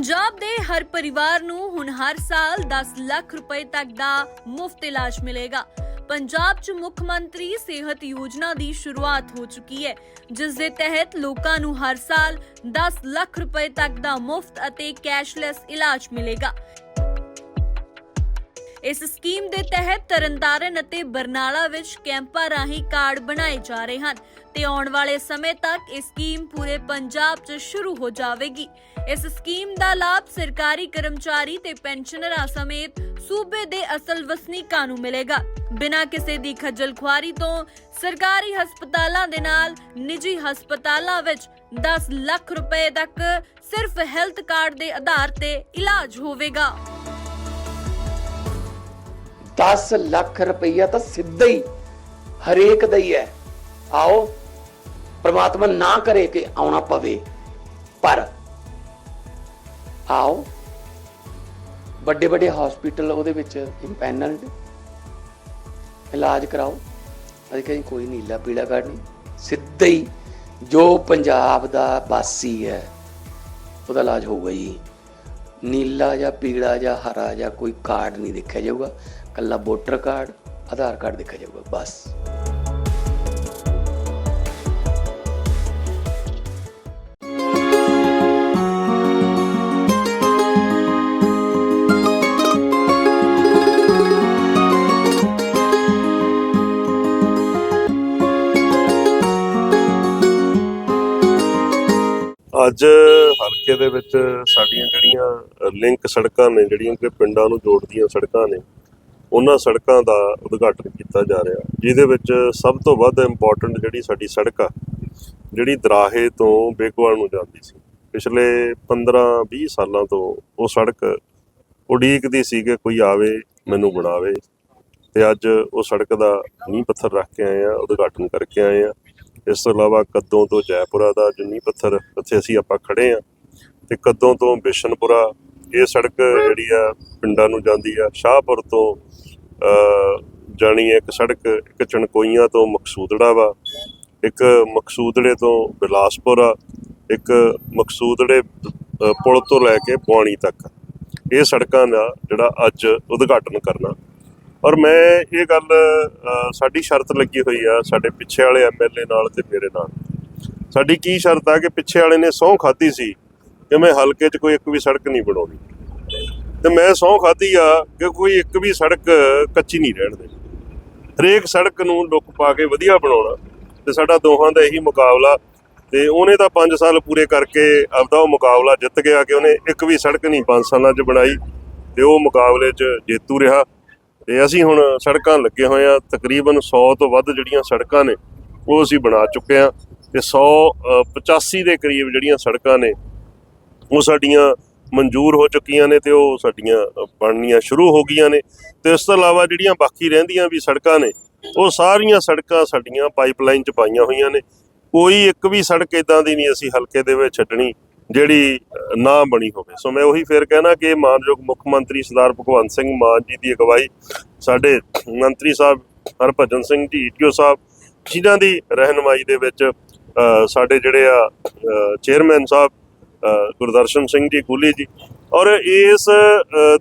ਪੰਜਾਬ ਦੇ ਹਰ ਪਰਿਵਾਰ ਨੂੰ ਹੁਣ ਹਰ ਸਾਲ 10 ਲੱਖ ਰੁਪਏ ਤੱਕ ਦਾ ਮੁਫਤ ਇਲਾਜ ਮਿਲੇਗਾ। ਪੰਜਾਬ 'ਚ ਮੁੱਖ ਮੰਤਰੀ ਸਿਹਤ ਯੋਜਨਾ ਦੀ ਸ਼ੁਰੂਆਤ ਹੋ ਚੁੱਕੀ ਹੈ, ਜਿਸ ਦੇ ਤਹਿਤ ਲੋਕਾਂ ਨੂੰ ਹਰ ਸਾਲ 10 ਲੱਖ ਰੁਪਏ ਤੱਕ ਦਾ ਮੁਫਤ ਅਤੇ ਕੈਸ਼ਲੈਸ ਇਲਾਜ ਮਿਲੇਗਾ। ਇਸ ਸਕੀਮ ਦੇ ਤਹਿਤ ਤਰਨਤਾਰਨ ਅਤੇ ਬਰਨਾਲਾ ਵਿੱਚ ਕੈਂਪਾਂ ਰਾਹੀਂ ਕਾਰਡ ਬਣਾਏ ਜਾ ਰਹੇ ਹਨ। ਤੇ ਆਉਣ ਵਾਲੇ ਸਮੇਂ ਤੱਕ ਇਹ ਸਕੀਮ ਪੂਰੇ ਪੰਜਾਬ 'ਚ ਸ਼ੁਰੂ ਹੋ ਜਾਵੇਗੀ। ਇਸ ਸਕੀਮ ਦਾ ਲਾਭ ਸਰਕਾਰੀ ਕਰਮਚਾਰੀ ਤੇ ਪੈਨਸ਼ਨਰਾਂ ਸਮੇਤ ਸੂਬੇ ਦੇ ਅਸਲ ਵਸਨੀਕਾਂ ਨੂੰ ਮਿਲੇਗਾ। ਬਿਨਾਂ ਕਿਸੇ ਦੀ ਖੱਜਲ ਖੁਆਰੀ ਤੋਂ ਸਰਕਾਰੀ ਹਸਪਤਾਲਾਂ ਦੇ ਨਾਲ ਨਿੱਜੀ ਹਸਪਤਾਲਾਂ ਵਿੱਚ 10 ਲੱਖ ਰੁਪਏ ਤੱਕ ਸਿਰਫ ਹੈਲਥ ਕਾਰਡ ਦੇ ਆਧਾਰ ਤੇ ਇਲਾਜ ਹੋਵੇਗਾ। 10 ਲੱਖ ਰੁਪਈਆ ਤਾਂ ਸਿੱਧਾ ਹੀ ਹਰੇਕ ਦਾ ਹੀ ਹੈ। ਆਓ ਪ੍ਰਮਾਤਮਾ ਨਾ ਕਰੇ ਕਿ ਆਉਣਾ ਪਵੇ। ਪਰ ਆਓ ਵੱਡੇ ਵੱਡੇ ਹਸਪੀਟਲ ਉਹਦੇ ਵਿੱਚ ਇੰਪੈਨਲਡ ਇਲਾਜ ਕਰਾਓ। ਅਸੀਂ ਕਹਿੰਦੇ ਕੋਈ ਨੀਲਾ ਪੀਲਾ ਕਾਰਡ ਨਹੀਂ। ਸਿੱਧਾ ਹੀ ਜੋ ਪੰਜਾਬ ਦਾ ਵਾਸੀ ਹੈ, ਉਹਦਾ ਇਲਾਜ ਹੋਊਗਾ ਜੀ। ਨੀਲਾ ਜਾਂ ਪੀਲਾ ਜਾਂ ਹਰਾ ਜਾਂ ਕੋਈ ਕਾਰਡ ਨਹੀਂ ਦੇਖਿਆ ਜਾਊਗਾ। ਕੱਲਾ ਵੋਟਰ ਕਾਰਡ, ਆਧਾਰ ਕਾਰਡ ਦੇਖਿਆ ਜਾਊਗਾ, ਬਸ। ਅੱਜ ਹਲਕੇ ਦੇ ਵਿੱਚ ਸਾਡੀਆਂ ਜਿਹੜੀਆਂ ਲਿੰਕ ਸੜਕਾਂ ਨੇ, ਜਿਹੜੀਆਂ ਕਿ ਪਿੰਡਾਂ ਨੂੰ ਜੋੜਦੀਆਂ ਸੜਕਾਂ ਨੇ, ਉਹਨਾਂ ਸੜਕਾਂ ਦਾ ਉਦਘਾਟਨ ਕੀਤਾ ਜਾ ਰਿਹਾ। ਜਿਹਦੇ ਵਿੱਚ ਸਭ ਤੋਂ ਵੱਧ ਇੰਪੋਰਟੈਂਟ ਜਿਹੜੀ ਸਾਡੀ ਸੜਕ ਆ, ਜਿਹੜੀ ਦਰਾਹੇ ਤੋਂ ਬੇਕਵਾਲ ਨੂੰ ਜਾਂਦੀ ਸੀ। ਪਿਛਲੇ 15-20 ਸਾਲਾਂ ਤੋਂ ਉਹ ਸੜਕ ਉਡੀਕਦੀ ਸੀ ਕਿ ਕੋਈ ਆਵੇ, ਮੈਨੂੰ ਬਣਾਵੇ ਤੇ ਅੱਜ ਉਹ ਸੜਕ ਦਾ ਨੀਂਹ ਪੱਥਰ ਰੱਖ ਕੇ ਆਏ ਆ, ਉਦਘਾਟਨ ਕਰਕੇ ਆਏ ਆ। ਇਸ ਤੋਂ ਇਲਾਵਾ ਕੱਦੋਂ ਤੋਂ ਜੈਪੁਰਾ ਦਾ ਜੋ ਪੱਥਰ ਉੱਥੇ ਅਸੀਂ ਆਪਾਂ ਖੜੇ ਆ ਤੇ ਕੱਦੋਂ ਤੋਂ ਬਿਸ਼ਨਪੁਰਾ, ਇਹ ਸੜਕ ਜਿਹੜੀ ਆ ਪਿੰਡਾਂ ਨੂੰ ਜਾਂਦੀ ਆ। ਸ਼ਾਹਪੁਰ ਤੋਂ ਜਾਣੀ ਇੱਕ ਸੜਕ, ਇੱਕ ਚਣਕੋਈਆਂ ਤੋਂ ਮਕਸੂਦੜਾ ਵਾ, ਇੱਕ ਮਕਸੂਦੜੇ ਤੋਂ ਬਿਲਾਸਪੁਰ ਆ, ਇੱਕ ਮਕਸੂਦੜੇ ਪੁਲ ਤੋਂ ਲੈ ਕੇ ਪੁਆਣੀ ਤੱਕ। ਇਹ ਸੜਕਾਂ ਦਾ ਜਿਹੜਾ ਅੱਜ ਉਦਘਾਟਨ ਕਰਨਾ। ਔਰ ਮੈਂ ਇਹ ਗੱਲ ਸਾਡੀ ਸ਼ਰਤ ਲੱਗੀ ਹੋਈ ਆ ਸਾਡੇ ਪਿੱਛੇ ਵਾਲੇ ਐਮਐਲਏ ਨਾਲ ਤੇ ਮੇਰੇ ਨਾਲ। ਸਾਡੀ ਕੀ ਸ਼ਰਤ ਆ ਕਿ ਪਿੱਛੇ ਵਾਲੇ ਨੇ ਸਹੁੰ ਖਾਧੀ ਸੀ ਕਿ ਮੈਂ ਹਲਕੇ 'ਚ ਕੋਈ ਇੱਕ ਵੀ ਸੜਕ ਨਹੀਂ ਬਣਾਉਣੀ। ਤੇ ਮੈਂ ਸਹੁੰ ਖਾਧੀ ਆ ਕਿ ਕੋਈ ਇੱਕ ਵੀ ਸੜਕ ਕੱਚੀ ਨਹੀਂ ਰਹਿਣ ਦੇ ਹਰੇਕ ਸੜਕ ਨੂੰ ਲੁੱਕ ਪਾ ਕੇ ਵਧੀਆ ਬਣਾਉਣਾ ਤੇ ਸਾਡਾ ਦੋਹਾਂ ਦਾ ਇਹੀ ਮੁਕਾਬਲਾ ਤੇ ਉਹਨੇ ਤਾਂ 5 ਸਾਲ ਪੂਰੇ ਕਰਕੇ ਆਪਦਾ ਉਹ ਮੁਕਾਬਲਾ ਜਿੱਤ ਗਿਆ ਕਿ ਉਹਨੇ ਇੱਕ ਵੀ ਸੜਕ ਨਹੀਂ 5 ਸਾਲਾਂ 'ਚ ਬਣਾਈ ਤੇ ਉਹ ਮੁਕਾਬਲੇ 'ਚ ਜੇਤੂ ਰਿਹਾ। ਤੇ ਅਸੀਂ ਹੁਣ ਸੜਕਾਂ ਲੱਗੇ ਹੋਏ ਆ ਤਕਰੀਬਨ 100 ਤੋਂ ਵੱਧ ਜਿਹੜੀਆਂ ਸੜਕਾਂ ਨੇ ਉਹ ਅਸੀਂ ਬਣਾ ਚੁੱਕੇ ਆ ਤੇ 100 ਅ, 85 ਦੇ ਕਰੀਬ ਜਿਹੜੀਆਂ ਸੜਕਾਂ ਨੇ ਉਹ ਸਾਡੀਆਂ ਮਨਜ਼ੂਰ ਹੋ ਚੁੱਕੀਆਂ ਨੇ ਤੇ ਉਹ ਸਾਡੀਆਂ ਬਣਨੀਆਂ ਸ਼ੁਰੂ ਹੋ ਗਈਆਂ ਨੇ ਤੇ ਇਸ ਤੋਂ ਇਲਾਵਾ ਜਿਹੜੀਆਂ ਬਾਕੀ ਰਹਿੰਦੀਆਂ ਵੀ ਸੜਕਾਂ ਨੇ ਉਹ ਸਾਰੀਆਂ ਸੜਕਾਂ ਸਾਡੀਆਂ ਪਾਈਪਲਾਈਨ 'ਚ ਪਾਈਆਂ ਹੋਈਆਂ ਨੇ। ਕੋਈ ਇੱਕ ਵੀ ਸੜਕ ਇਦਾਂ ਦੀ ਨਹੀਂ ਅਸੀਂ ਹਲਕੇ ਦੇ ਵਿੱਚ ਛੱਡਣੀ। ਜਿਹੜੀ ਨਾ ਬਣੀ ਹੋਵੇ। ਸੋ ਮੈਂ ਉਹੀ ਫੇਰ ਕਹਿਣਾ ਕਿ ਮਾਨਯੋਗ ਮੁੱਖ ਮੰਤਰੀ ਸਰਦਾਰ ਭਗਵੰਤ ਸਿੰਘ ਮਾਨ ਜੀ ਦੀ ਅਗਵਾਈ ਸਾਡੇ ਮੰਤਰੀ ਸਾਹਿਬ ਹਰਭਜਨ ਸਿੰਘ ਜੀ ਈਟੀਓ ਸਾਹਿਬ, ਜਿਨ੍ਹਾਂ ਦੀ ਰਹਿਨਮਾਈ ਦੇ ਵਿੱਚ ਸਾਡੇ ਜਿਹੜੇ ਆ ਚੇਅਰਮੈਨ ਸਾਹਿਬ ਗੁਰਦਰਸ਼ਨ ਸਿੰਘ ਜੀ, ਗੁੱਲੀ ਜੀ, ਔਰ ਇਸ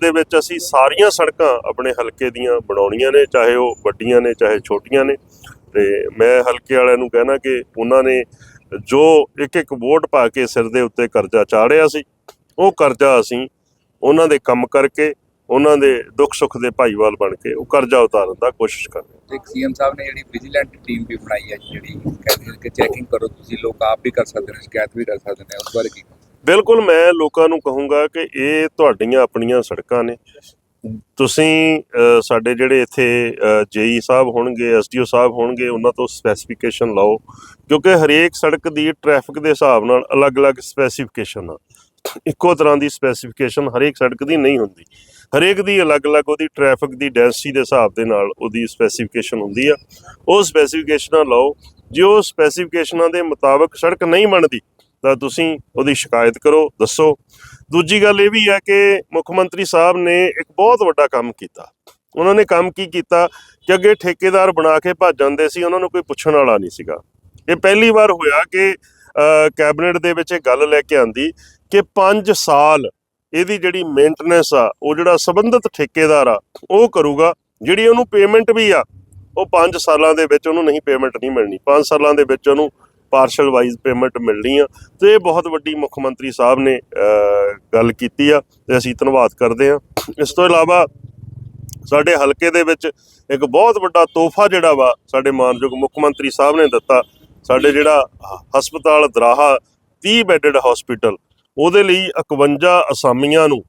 ਦੇ ਵਿੱਚ ਅਸੀਂ ਸਾਰੀਆਂ ਸੜਕਾਂ ਆਪਣੇ ਹਲਕੇ ਦੀਆਂ ਬਣਾਉਣੀਆਂ ਨੇ, ਚਾਹੇ ਉਹ ਵੱਡੀਆਂ ਨੇ, ਚਾਹੇ ਛੋਟੀਆਂ ਨੇ। ਤੇ ਮੈਂ ਹਲਕੇ ਵਾਲਿਆਂ ਨੂੰ ਕਹਿਣਾ ਕਿ ਉਹਨਾਂ ਨੇ ਜੋ ਇੱਕ ਇੱਕ ਵੋਟ ਪਾ ਕੇ ਸਿਰ ਦੇ ਉੱਤੇ ਕਰਜ਼ਾ ਚਾੜਿਆ ਸੀ ਉਹ ਕਰਜ਼ਾ ਅਸੀਂ ਉਹਨਾਂ ਦੇ ਕੰਮ ਕਰਕੇ ਉਹਨਾਂ ਦੇ ਦੁੱਖ ਸੁੱਖ ਦੇ ਭਾਈਵਾਲ ਬਣ ਕੇ ਉਹ ਕਰਜ਼ਾ ਉਤਾਰਨ ਦਾ ਕੋਸ਼ਿਸ਼ ਕਰ ਰਹੇ ਹਾਂ। ਇੱਕ ਸੀਐਮ ਸਾਹਿਬ ਨੇ ਜਿਹੜੀ ਵਿਜੀਲੈਂਟ ਟੀਮ ਵੀ ਬਣਾਈ ਹੈ ਜਿਹੜੀ ਕਹਿੰਦੇ ਕਿ ਚੈਕਿੰਗ ਕਰੋ ਤੁਸੀਂ ਲੋਕ ਆਪ ਵੀ ਕਰ ਸਕਦੇ ਨੇ ਸ਼ਿਕਾਇਤ ਵੀ ਕਰ ਸਕਦੇ ਨੇ ਉਸ ਬਾਰੇ ਕੀ? ਬਿਲਕੁਲ ਮੈਂ ਲੋਕਾਂ ਨੂੰ ਕਹੂੰਗਾ ਕਿ ਇਹ ਤੁਹਾਡੀਆਂ ਆਪਣੀਆਂ ਸੜਕਾਂ ਨੇ ਤੁਸੀਂ ਸਾਡੇ ਜਿਹੜੇ ਇੱਥੇ ਜੇਈ ਸਾਹਿਬ ਹੋਣਗੇ ਐਸਡੀਓ ਸਾਹਿਬ ਹੋਣਗੇ, ਉਹਨਾਂ ਤੋਂ ਸਪੈਸੀਫਿਕੇਸ਼ਨ ਲਓ, ਕਿਉਂਕਿ ਹਰੇਕ ਸੜਕ ਦੀ ਟ੍ਰੈਫਿਕ ਦੇ ਹਿਸਾਬ ਨਾਲ ਅਲੱਗ-ਅਲੱਗ ਸਪੈਸੀਫਿਕੇਸ਼ਨ ਆ। ਇੱਕੋ ਤਰ੍ਹਾਂ ਦੀ ਸਪੈਸੀਫਿਕੇਸ਼ਨ ਹਰੇਕ ਸੜਕ ਦੀ ਨਹੀਂ ਹੁੰਦੀ। ਹਰੇਕ ਦੀ ਅਲੱਗ-ਅਲੱਗ ਉਹਦੀ ਟ੍ਰੈਫਿਕ ਦੀ ਡੈਂਸਿਟੀ ਦੇ ਹਿਸਾਬ ਦੇ ਨਾਲ ਉਹਦੀ ਸਪੈਸੀਫਿਕੇਸ਼ਨ ਹੁੰਦੀ ਆ। ਉਹ ਸਪੈਸੀਫਿਕੇਸ਼ਨਾਂ ਲਓ, ਜੇ ਉਹ ਸਪੈਸੀਫਿਕੇਸ਼ਨਾਂ ਦੇ ਮੁਤਾਬਕ ਸੜਕ ਨਹੀਂ ਬਣਦੀ ਤਾਂ ਤੁਸੀਂ ਉਹਦੀ ਸ਼ਿਕਾਇਤ ਕਰੋ, ਦੱਸੋ। ਦੂਜੀ ਗੱਲ ਇਹ ਵੀ ਹੈ ਕਿ ਮੁੱਖ ਮੰਤਰੀ ਸਾਹਿਬ ਨੇ ਇੱਕ ਬਹੁਤ ਵੱਡਾ ਕੰਮ ਕੀਤਾ। ਉਹਨਾਂ ਨੇ ਕੰਮ ਕੀ ਕੀਤਾ ਕਿ ਅੱਗੇ ਠੇਕੇਦਾਰ ਬਣਾ ਕੇ ਭੱਜ ਜਾਂਦੇ ਸੀ, ਉਹਨਾਂ ਨੂੰ ਕੋਈ ਪੁੱਛਣ ਵਾਲਾ ਨਹੀਂ ਸੀਗਾ। ਇਹ ਪਹਿਲੀ ਵਾਰ ਹੋਇਆ ਕਿ ਕੈਬਨਿਟ ਦੇ ਵਿੱਚ ਇਹ ਗੱਲ ਲੈ ਕੇ ਆਂਦੀ ਕਿ 5 ਸਾਲ ਇਹਦੀ ਜਿਹੜੀ ਮੇਨਟੇਨੈਂਸ ਆ, ਉਹ ਜਿਹੜਾ ਸੰਬੰਧਿਤ ਠੇਕੇਦਾਰ ਆ, ਉਹ ਕਰੂਗਾ। ਜਿਹੜੀ ਉਹਨੂੰ ਪੇਮੈਂਟ ਵੀ ਆ, ਉਹ 5 ਸਾਲਾਂ ਦੇ ਵਿੱਚ ਉਹਨੂੰ ਨਹੀਂ ਪੇਮੈਂਟ ਨਹੀਂ ਮਿਲਣੀ। 5 ਸਾਲਾਂ ਦੇ ਵਿੱਚ ਉਹਨੂੰ ਪਾਰਸ਼ਲ ਵਾਈਜ਼ ਪੇਮੈਂਟ ਮਿਲਣੀ ਆ। ਤੇ ਇਹ ਬਹੁਤ ਵੱਡੀ ਮੁੱਖ ਮੰਤਰੀ ਸਾਹਿਬ ਨੇ ਗੱਲ ਕੀਤੀ ਆ ਤੇ ਅਸੀਂ ਧੰਨਵਾਦ ਕਰਦੇ ਆ। ਇਸ ਤੋਂ ਇਲਾਵਾ ਸਾਡੇ ਹਲਕੇ ਦੇ ਵਿੱਚ ਇੱਕ ਬਹੁਤ ਵੱਡਾ ਤੋਹਫਾ ਜਿਹੜਾ ਵਾ ਸਾਡੇ ਮਾਨਯੋਗ ਮੁੱਖ ਮੰਤਰੀ ਸਾਹਿਬ ਨੇ ਦਿੱਤਾ, ਸਾਡੇ ਜਿਹੜਾ ਹਸਪਤਾਲ ਦਰਾਹਾ 30 ਬੈੱਡਡ ਹਸਪੀਟਲ ਉਹਦੇ ਲਈ 51 ਅਸਾਮੀਆਂ ਨੂੰ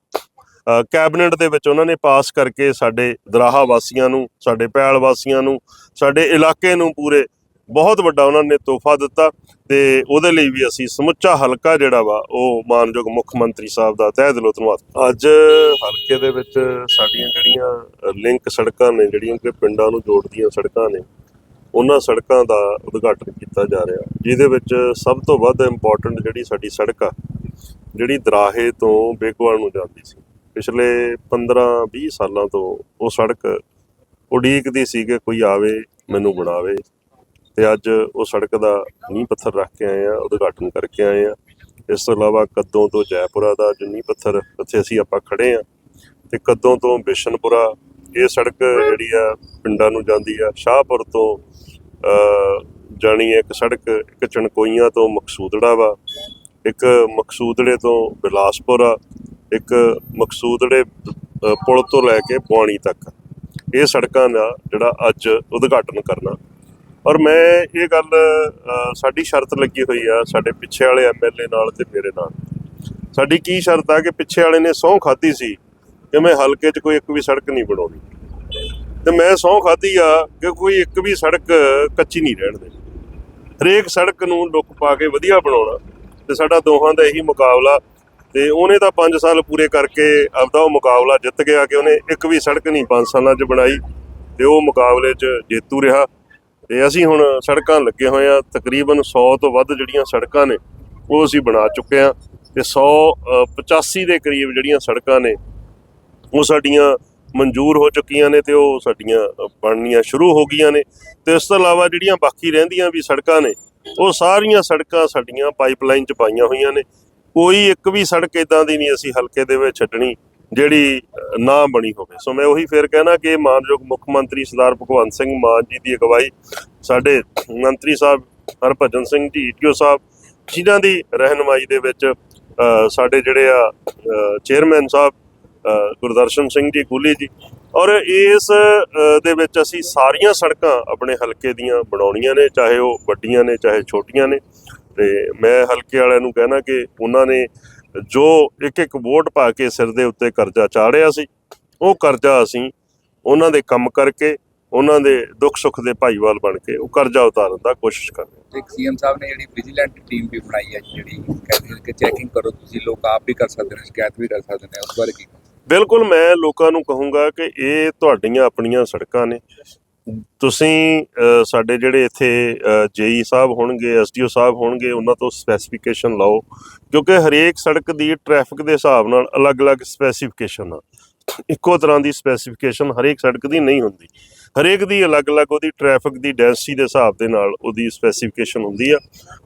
ਕੈਬਨਿਟ ਦੇ ਵਿੱਚ ਉਹਨਾਂ ਨੇ ਪਾਸ ਕਰਕੇ ਸਾਡੇ ਦਰਾਹਾ ਵਾਸੀਆਂ ਨੂੰ, ਸਾਡੇ ਪੈਲ ਵਾਸੀਆਂ ਨੂੰ, ਸਾਡੇ ਇਲਾਕੇ ਨੂੰ ਪੂਰੇ ਬਹੁਤ ਵੱਡਾ ਉਹਨਾਂ ਨੇ ਤੋਹਫਾ ਦਿੱਤਾ ਤੇ ਉਹਦੇ ਲਈ ਵੀ ਅਸੀਂ ਸਮੁੱਚਾ ਹਲਕਾ ਜਿਹੜਾ ਵਾ, ਉਹ ਮਾਨਯੋਗ ਮੁੱਖ ਮੰਤਰੀ ਸਾਹਿਬ ਦਾ ਤਹਿ ਦਿਲੋਂ ਧੰਨਵਾਦ। ਅੱਜ ਹਲਕੇ ਦੇ ਵਿੱਚ ਸਾਡੀਆਂ ਜਿਹੜੀਆਂ ਲਿੰਕ ਸੜਕਾਂ ਨੇ, ਜਿਹੜੀਆਂ ਕਿ ਪਿੰਡਾਂ ਨੂੰ ਜੋੜਦੀਆਂ ਸੜਕਾਂ ਨੇ, ਉਹਨਾਂ ਸੜਕਾਂ ਦਾ ਉਦਘਾਟਨ ਕੀਤਾ ਜਾ ਰਿਹਾ। ਜਿਹਦੇ ਵਿੱਚ ਸਭ ਤੋਂ ਵੱਧ ਇੰਪੋਰਟੈਂਟ ਜਿਹੜੀ ਸਾਡੀ ਸੜਕ ਆ, ਜਿਹੜੀ ਦਰਾਹੇ ਤੋਂ ਬੇਗਵਾਲ ਨੂੰ ਜਾਂਦੀ ਸੀ। ਪਿਛਲੇ 15-20 ਸਾਲਾਂ ਤੋਂ ਉਹ ਸੜਕ ਉਡੀਕਦੀ ਸੀ ਕਿ ਕੋਈ ਆਵੇ, ਮੈਨੂੰ ਬਣਾਵੇ ਤੇ ਅੱਜ ਉਹ ਸੜਕ ਦਾ ਨੀਂਹ ਪੱਥਰ ਰੱਖ ਕੇ ਆਏ ਆ, ਉਦਘਾਟਨ ਕਰਕੇ ਆਏ ਆ। ਇਸ ਤੋਂ ਇਲਾਵਾ ਕੱਦੋਂ ਤੋਂ ਜੈਪੁਰਾ ਦਾ ਜੋ ਨੀਂਹ ਪੱਥਰ ਉੱਥੇ ਅਸੀਂ ਆਪਾਂ ਖੜੇ ਆ ਤੇ ਕੱਦੋਂ ਤੋਂ ਬਿਸ਼ਨਪੁਰਾ, ਇਹ ਸੜਕ ਜਿਹੜੀ ਆ ਪਿੰਡਾਂ ਨੂੰ ਜਾਂਦੀ ਆ। ਸ਼ਾਹਪੁਰ ਤੋਂ ਜਾਣੀ ਇੱਕ ਸੜਕ, ਇੱਕ ਚਣਕੋਈਆਂ ਤੋਂ ਮਕਸੂਦੜਾ ਵਾ, ਇੱਕ ਮਕਸੂਦੜੇ ਤੋਂ ਬਿਲਾਸਪੁਰ ਆ, ਇੱਕ ਮਕਸੂਦੜੇ ਪੁਲ ਤੋਂ ਲੈ ਕੇ ਪੁਆਣੀ ਤੱਕ। ਇਹ ਸੜਕਾਂ ਦਾ ਜਿਹੜਾ ਅੱਜ ਉਦਘਾਟਨ ਕਰਨਾ। ਔਰ ਮੈਂ ਇਹ ਗੱਲ ਸਾਡੀ ਸ਼ਰਤ ਲੱਗੀ ਹੋਈ ਆ ਸਾਡੇ ਪਿੱਛੇ ਵਾਲੇ ਐਮਐਲਏ ਨਾਲ ਤੇ ਮੇਰੇ ਨਾਲ। ਸਾਡੀ ਕੀ ਸ਼ਰਤ ਆ ਕਿ ਪਿੱਛੇ ਵਾਲੇ ਨੇ ਸਹੁੰ ਖਾਧੀ ਸੀ ਕਿ ਮੈਂ ਹਲਕੇ 'ਚ ਕੋਈ ਇੱਕ ਵੀ ਸੜਕ ਨਹੀਂ ਬਣਾਉਣੀ। ਤੇ ਮੈਂ ਸਹੁੰ ਖਾਧੀ ਆ ਕਿ ਕੋਈ ਇੱਕ ਵੀ ਸੜਕ ਕੱਚੀ ਨਹੀਂ ਰਹਿਣ ਦੇਣੀ। ਹਰੇਕ ਸੜਕ ਨੂੰ ਲੁੱਕ ਪਾ ਕੇ ਵਧੀਆ ਬਣਾਉਣਾ। ਤੇ ਸਾਡਾ ਦੋਹਾਂ ਦਾ ਇਹੀ ਮੁਕਾਬਲਾ। ਤੇ ਉਹਨੇ ਤਾਂ 5 ਸਾਲ ਪੂਰੇ ਕਰਕੇ ਆਪਦਾ ਉਹ ਮੁਕਾਬਲਾ ਜਿੱਤ ਗਿਆ ਕਿ ਉਹਨੇ ਇੱਕ ਵੀ ਸੜਕ ਨਹੀਂ 5 ਸਾਲਾਂ 'ਚ ਬਣਾਈ। ਤੇ ਉਹ ਮੁਕਾਬਲੇ 'ਚ ਜੇਤੂ ਰਿਹਾ। ਤੇ ਅਸੀਂ ਹੁਣ ਸੜਕਾਂ ਲੱਗੇ ਹੋਏ ਆ ਤਕਰੀਬਨ 100 ਤੋਂ ਵੱਧ ਜਿਹੜੀਆਂ ਸੜਕਾਂ ਨੇ ਉਹ ਅਸੀਂ ਬਣਾ ਚੁੱਕੇ ਆ ਤੇ 100 ਅ, 85 ਦੇ ਕਰੀਬ ਜਿਹੜੀਆਂ ਸੜਕਾਂ ਨੇ ਉਹ ਸਾਡੀਆਂ ਮਨਜ਼ੂਰ ਹੋ ਚੁੱਕੀਆਂ ਨੇ ਤੇ ਉਹ ਸਾਡੀਆਂ ਬਣਨੀਆਂ ਸ਼ੁਰੂ ਹੋ ਗਈਆਂ ਨੇ ਤੇ ਇਸ ਤੋਂ ਇਲਾਵਾ ਜਿਹੜੀਆਂ ਬਾਕੀ ਰਹਿੰਦੀਆਂ ਵੀ ਸੜਕਾਂ ਨੇ ਉਹ ਸਾਰੀਆਂ ਸੜਕਾਂ ਸਾਡੀਆਂ ਪਾਈਪਲਾਈਨ 'ਚ ਪਾਈਆਂ ਹੋਈਆਂ ਨੇ। ਕੋਈ ਇੱਕ ਵੀ ਸੜਕ ਇਦਾਂ ਦੀ ਨਹੀਂ ਅਸੀਂ ਹਲਕੇ ਦੇ ਵਿੱਚ ਛੱਡਣੀ। ਜਿਹੜੀ ਨਾ ਬਣੀ ਹੋਵੇ। ਸੋ ਮੈਂ ਉਹੀ ਫੇਰ ਕਹਿਣਾ ਕਿ ਮਾਨਯੋਗ ਮੁੱਖ ਮੰਤਰੀ ਸਰਦਾਰ ਭਗਵੰਤ ਸਿੰਘ ਮਾਨ ਜੀ ਦੀ ਅਗਵਾਈ ਸਾਡੇ ਮੰਤਰੀ ਸਾਹਿਬ ਹਰਭਜਨ ਸਿੰਘ ਜੀ ਈਟੀਓ ਸਾਹਿਬ, ਜਿਨ੍ਹਾਂ ਦੀ ਰਹਿਨਮਾਈ ਦੇ ਵਿੱਚ ਸਾਡੇ ਜਿਹੜੇ ਆ ਚੇਅਰਮੈਨ ਸਾਹਿਬ ਗੁਰਦਰਸ਼ਨ ਸਿੰਘ ਜੀ, ਗੁੱਲੀ ਜੀ। ਔਰ ਇਸ ਦੇ ਵਿੱਚ ਅਸੀਂ ਸਾਰੀਆਂ ਸੜਕਾਂ ਆਪਣੇ ਹਲਕੇ ਦੀਆਂ ਬਣਾਉਣੀਆਂ ਨੇ, ਚਾਹੇ ਉਹ ਵੱਡੀਆਂ ਨੇ, ਚਾਹੇ ਛੋਟੀਆਂ ਨੇ। ਤੇ ਮੈਂ ਹਲਕੇ ਵਾਲਿਆਂ ਨੂੰ ਕਹਿਣਾ ਕਿ ਉਹਨਾਂ ਨੇ ਜੋ ਇੱਕ ਇੱਕ ਵੋਟ ਪਾ ਕੇ ਸਿਰ ਦੇ ਉੱਤੇ ਕਰਜ਼ਾ ਚਾੜਿਆ ਸੀ ਉਹ ਕਰਜ਼ਾ ਅਸੀਂ ਉਹਨਾਂ ਦੇ ਕੰਮ ਕਰਕੇ ਉਹਨਾਂ ਦੇ ਦੁੱਖ ਸੁੱਖ ਦੇ ਭਾਈਵਾਲ ਬਣ ਕੇ ਉਹ ਕਰਜ਼ਾ ਉਤਾਰਨ ਦਾ ਕੋਸ਼ਿਸ਼ ਕਰ ਰਹੇ ਹਾਂ। ਇੱਕ ਸੀਐਮ ਸਾਹਿਬ ਨੇ ਜਿਹੜੀ ਵਿਜੀਲੈਂਟ ਟੀਮ ਵੀ ਬਣਾਈ ਹੈ ਜਿਹੜੀ ਕਹਿੰਦੇ ਕਿ ਚੈਕਿੰਗ ਕਰੋ ਤੁਸੀਂ ਲੋਕ ਆਪ ਵੀ ਕਰ ਸਕਦੇ ਨੇ ਸ਼ਿਕਾਇਤ ਵੀ ਕਰ ਸਕਦੇ ਨੇ ਉਸ ਬਾਰੇ ਕੀ ਬਿਲਕੁਲ ਮੈਂ ਲੋਕਾਂ ਨੂੰ ਕਹੂੰਗਾ ਕਿ ਇਹ ਤੁਹਾਡੀਆਂ ਆਪਣੀਆਂ ਸੜਕਾਂ ਨੇ ਤੁਸੀਂ ਸਾਡੇ ਜਿਹੜੇ ਇੱਥੇ ਜੇਈ ਸਾਹਿਬ ਹੋਣਗੇ ਐਸਡੀਓ ਸਾਹਿਬ ਹੋਣਗੇ, ਉਹਨਾਂ ਤੋਂ ਸਪੈਸੀਫਿਕੇਸ਼ਨ ਲਓ ਕਿਉਂਕਿ ਹਰੇਕ ਸੜਕ ਦੀ ਟ੍ਰੈਫਿਕ ਦੇ ਹਿਸਾਬ ਨਾਲ ਅਲੱਗ-ਅਲੱਗ ਸਪੈਸੀਫਿਕੇਸ਼ਨ ਆ। ਇੱਕੋ ਤਰ੍ਹਾਂ ਦੀ ਸਪੈਸੀਫਿਕੇਸ਼ਨ ਹਰੇਕ ਸੜਕ ਦੀ ਨਹੀਂ ਹੁੰਦੀ। ਹਰੇਕ ਦੀ ਅਲੱਗ-ਅਲੱਗ ਉਹਦੀ ਟ੍ਰੈਫਿਕ ਦੀ ਡੈਂਸਿਟੀ ਦੇ ਹਿਸਾਬ ਦੇ ਨਾਲ ਉਹਦੀ ਸਪੈਸੀਫਿਕੇਸ਼ਨ ਹੁੰਦੀ ਆ।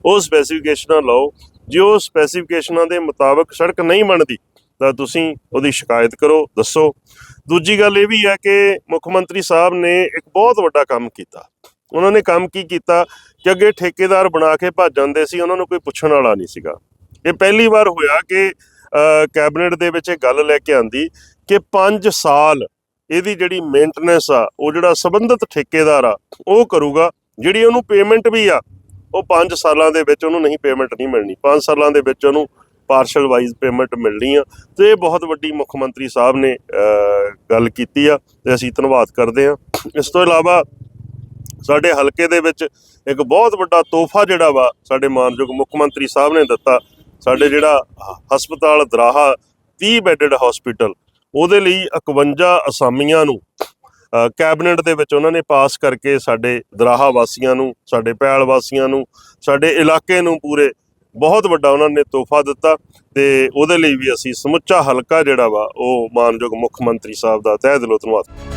ਉਹ ਸਪੈਸੀਫਿਕੇਸ਼ਨਾਂ ਲਓ, ਜੇ ਉਹ ਸਪੈਸੀਫਿਕੇਸ਼ਨਾਂ ਦੇ ਮੁਤਾਬਕ ਸੜਕ ਨਹੀਂ ਬਣਦੀ ਤਾਂ ਤੁਸੀਂ ਉਹਦੀ ਸ਼ਿਕਾਇਤ ਕਰੋ, ਦੱਸੋ। ਦੂਜੀ ਗੱਲ ਇਹ ਵੀ ਹੈ ਕਿ ਮੁੱਖ ਮੰਤਰੀ ਸਾਹਿਬ ਨੇ ਇੱਕ ਬਹੁਤ ਵੱਡਾ ਕੰਮ ਕੀਤਾ। ਉਹਨਾਂ ਨੇ ਕੰਮ ਕੀ ਕੀਤਾ? ਕਿ ਅੱਗੇ ਠੇਕੇਦਾਰ ਬਣਾ ਕੇ ਭੱਜ ਜਾਂਦੇ ਸੀ, ਉਹਨਾਂ ਨੂੰ ਕੋਈ ਪੁੱਛਣ ਵਾਲਾ ਨਹੀਂ ਸੀਗਾ। ਇਹ ਪਹਿਲੀ ਵਾਰ ਹੋਇਆ ਕਿ ਕੈਬਨਿਟ ਦੇ ਵਿੱਚ ਇਹ ਗੱਲ ਲੈ ਕੇ ਆਂਦੀ ਕਿ 5 ਸਾਲ ਇਹਦੀ ਜਿਹੜੀ ਮੇਨਟੇਨੈਂਸ ਆ, ਉਹ ਜਿਹੜਾ ਸੰਬੰਧਿਤ ਠੇਕੇਦਾਰ ਆ, ਉਹ ਕਰੂਗਾ। ਜਿਹੜੀ ਉਹਨੂੰ ਪੇਮੈਂਟ ਵੀ ਆ, ਉਹ 5 ਸਾਲਾਂ ਦੇ ਵਿੱਚ ਉਹਨੂੰ ਨਹੀਂ ਪੇਮੈਂਟ ਨਹੀਂ ਮਿਲਣੀ। 5 ਸਾਲਾਂ ਦੇ ਵਿੱਚ ਉਹਨੂੰ ਪਾਰਸ਼ਲ ਵਾਈਜ਼ ਪੇਮੈਂਟ ਮਿਲਣੀ ਆ। ਤੇ ਇਹ ਬਹੁਤ ਵੱਡੀ ਮੁੱਖ ਮੰਤਰੀ ਸਾਹਿਬ ਨੇ ਗੱਲ ਕੀਤੀ ਆ ਤੇ ਅਸੀਂ ਧੰਨਵਾਦ ਕਰਦੇ ਆ। ਇਸ ਤੋਂ ਇਲਾਵਾ ਸਾਡੇ ਹਲਕੇ ਦੇ ਵਿੱਚ ਇੱਕ ਬਹੁਤ ਵੱਡਾ ਤੋਹਫਾ ਜਿਹੜਾ ਵਾ ਸਾਡੇ ਮਾਨਯੋਗ ਮੁੱਖ ਮੰਤਰੀ ਸਾਹਿਬ ਨੇ ਦਿੱਤਾ। ਸਾਡੇ ਜਿਹੜਾ ਹਸਪਤਾਲ ਦਰਾਹਾ 30 ਬੈੱਡਡ ਹਸਪੀਟਲ ਉਹਦੇ ਲਈ 51 ਅਸਾਮੀਆਂ ਨੂੰ ਕੈਬਨਿਟ ਦੇ ਵਿੱਚ ਉਹਨਾਂ ਨੇ ਪਾਸ ਕਰਕੇ ਸਾਡੇ ਦਰਾਹਾ ਵਾਸੀਆਂ ਨੂੰ, ਸਾਡੇ ਪੈਲ ਵਾਸੀਆਂ ਨੂੰ, ਸਾਡੇ ਇਲਾਕੇ ਨੂੰ ਪੂਰੇ ਬਹੁਤ ਵੱਡਾ ਉਹਨਾਂ ਨੇ ਤੋਹਫਾ ਦਿੱਤਾ ਤੇ ਉਹਦੇ ਲਈ ਵੀ ਅਸੀਂ ਸਮੁੱਚਾ ਹਲਕਾ ਜਿਹੜਾ ਵਾ, ਉਹ ਮਾਨਯੋਗ ਮੁੱਖ ਮੰਤਰੀ ਸਾਹਿਬ ਦਾ ਤਹਿ ਦਿਲੋਂ ਧੰਨਵਾਦ।